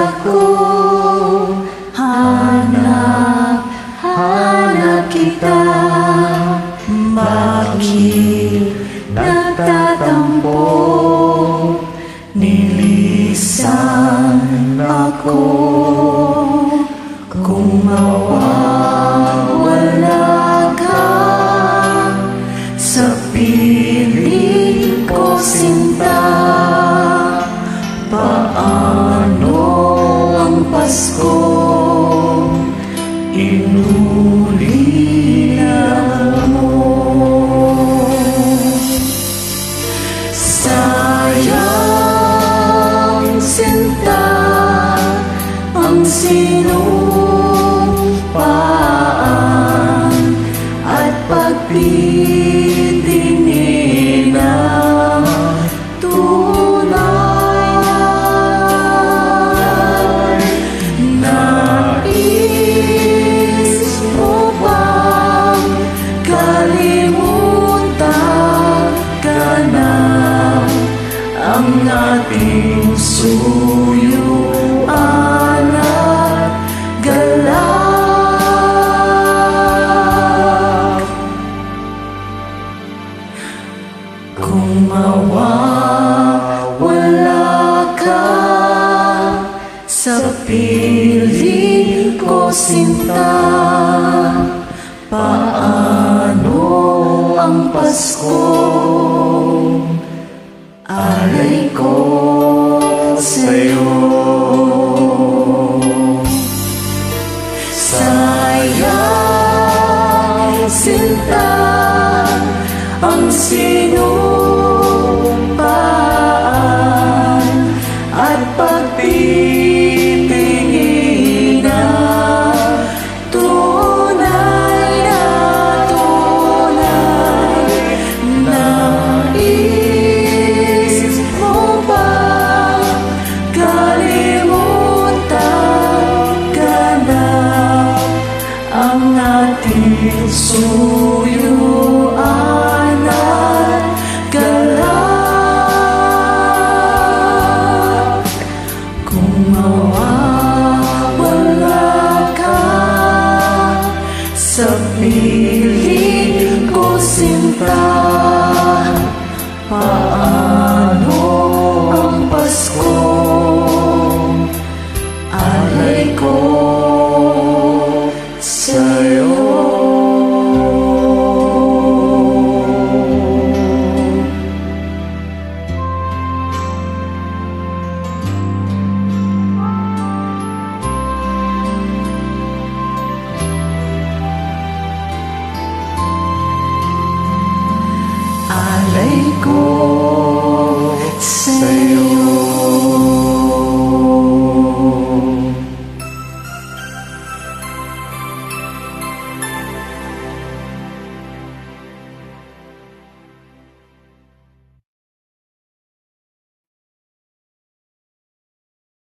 ako Hanap, hanap kita. Bakit nagtatampo Nilisan ako. Kung ang ating suyuan at galak. Kung mawawala ka sa piling ko sinta Paano ang Pasko alay ko sa'yo. Sayang sinta ang sinumpaan ating suyuan